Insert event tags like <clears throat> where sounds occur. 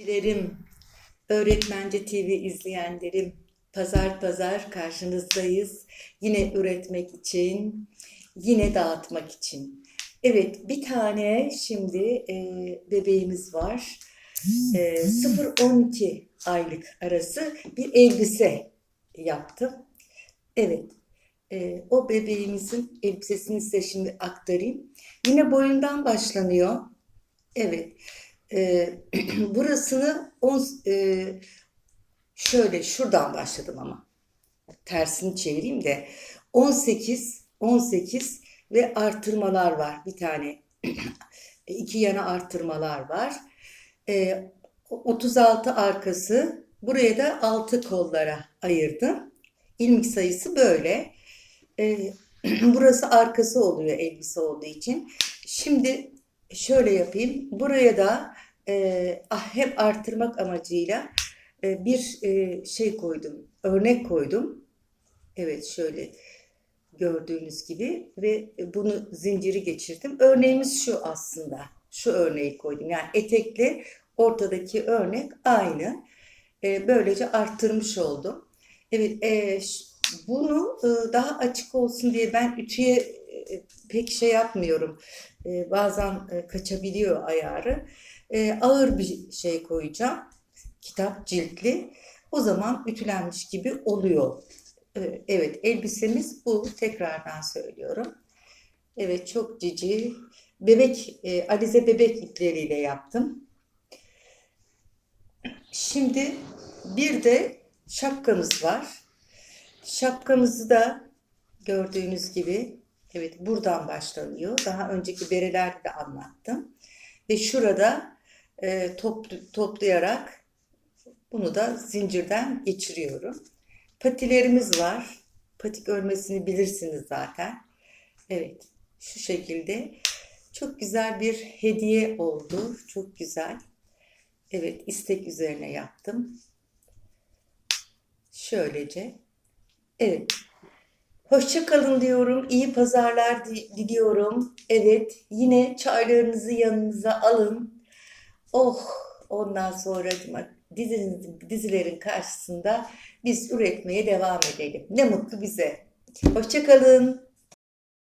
Öğrencilerim, Öğretmence TV izleyenlerim, pazar pazar karşınızdayız. Yine üretmek için, yine dağıtmak için. Evet, bir tane şimdi e, bebeğimiz var. E, 0-12 aylık arası bir elbise yaptım. Evet, e, o bebeğimizin elbisesini size şimdi aktarayım. Yine boyundan başlanıyor. Evet. E, <clears throat> burasını on, e, şöyle şuradan başladım ama. Tersini çevireyim de. 18 18 ve artırmalar var. Bir tane <clears throat> iki yana artırmalar var. E, 36 arkası buraya da 6 kollara ayırdım. İlmik sayısı böyle. E, <clears throat> burası arkası oluyor elbise olduğu için. Şimdi şöyle yapayım buraya da e, ah, hep artırmak amacıyla e, bir e, şey koydum, örnek koydum. Evet şöyle gördüğünüz gibi ve bunu zinciri geçirdim. Örneğimiz şu aslında. Şu örneği koydum. Yani etekli ortadaki örnek aynı. E, böylece arttırmış oldum. Evet e, bunu e, daha açık olsun diye ben ütüye pek şey yapmıyorum. E, bazen e, kaçabiliyor ayarı. E, ağır bir şey koyacağım. Kitap ciltli. O zaman ütülenmiş gibi oluyor. Ee, Evet, elbisemiz bu. Tekrardan söylüyorum. Evet, çok cici. Bebek, e, alize bebek ipleriyle yaptım. Şimdi bir de şapkamız var. Şapkamızı da gördüğünüz gibi evet buradan başlanıyor. Daha önceki berelerde de anlattım. Ve şurada e, toplu- toplayarak bunu da zincirden geçiriyorum. Patilerimiz var. Patik örmesini bilirsiniz zaten. Evet, şu şekilde. Çok güzel bir hediye oldu. Çok güzel. Evet, istek üzerine yaptım. Şöylece. Evet. Hoşça kalın diyorum. İyi pazarlar di- diliyorum. Evet, yine çaylarınızı yanınıza alın. Oh, ondan sonra dizinin, dizilerin karşısında biz üretmeye devam edelim. Ne mutlu bize. Hoşça kalın.